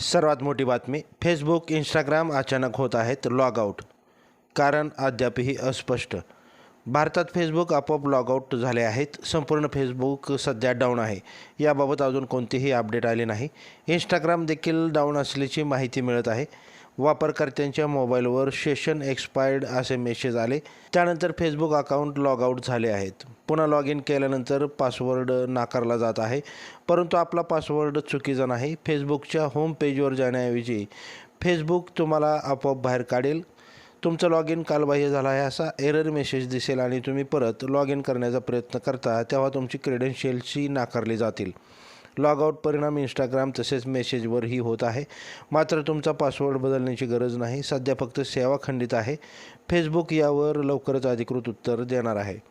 सर्वात मोठी बातमी फेसबुक इंस्टाग्राम अचानक होत आहेत लॉग आऊट कारण अद्यापही अस्पष्ट. भारतात फेसबुक आपोआप लॉग आऊट झाले आहेत. संपूर्ण फेसबुक सध्या डाऊन आहे. याबाबत अजून कोणतीही अपडेट आले नाही. इंस्टाग्राम देखील डाऊन असल्याची माहिती मिळत आहे. वापरकर्त्यांच्या मोबाईलवर सेशन एक्सपायर्ड असे मेसेज आले. त्यानंतर फेसबुक अकाउंट लॉग आऊट झाले आहेत. पुन्हा लॉग इन केल्यानंतर पासवर्ड नाकारला जात आहे. परंतु आपला पासवर्ड चुकीचा नाही. फेसबुकच्या होम पेजवर जाण्याऐवजी फेसबुक तुम्हाला आपोआप बाहेर काढेल. तुमचं लॉग इन कालबाह्य झाला आहे असा एरर मेसेज दिसेल आणि तुम्ही परत लॉग इन करण्याचा प्रयत्न करता तेव्हा तुमची क्रेडेन्शियल्सही नाकारली जातील. लॉगआउट परिणाम इंस्टाग्राम तसेच मेसेजवरही होत आहे. मात्र तुमचा पासवर्ड बदलण्याची गरज नाही. सध्या फक्त सेवा खंडित आहे. फेसबुक यावर लवकरच अधिकृत उत्तर देणार आहे.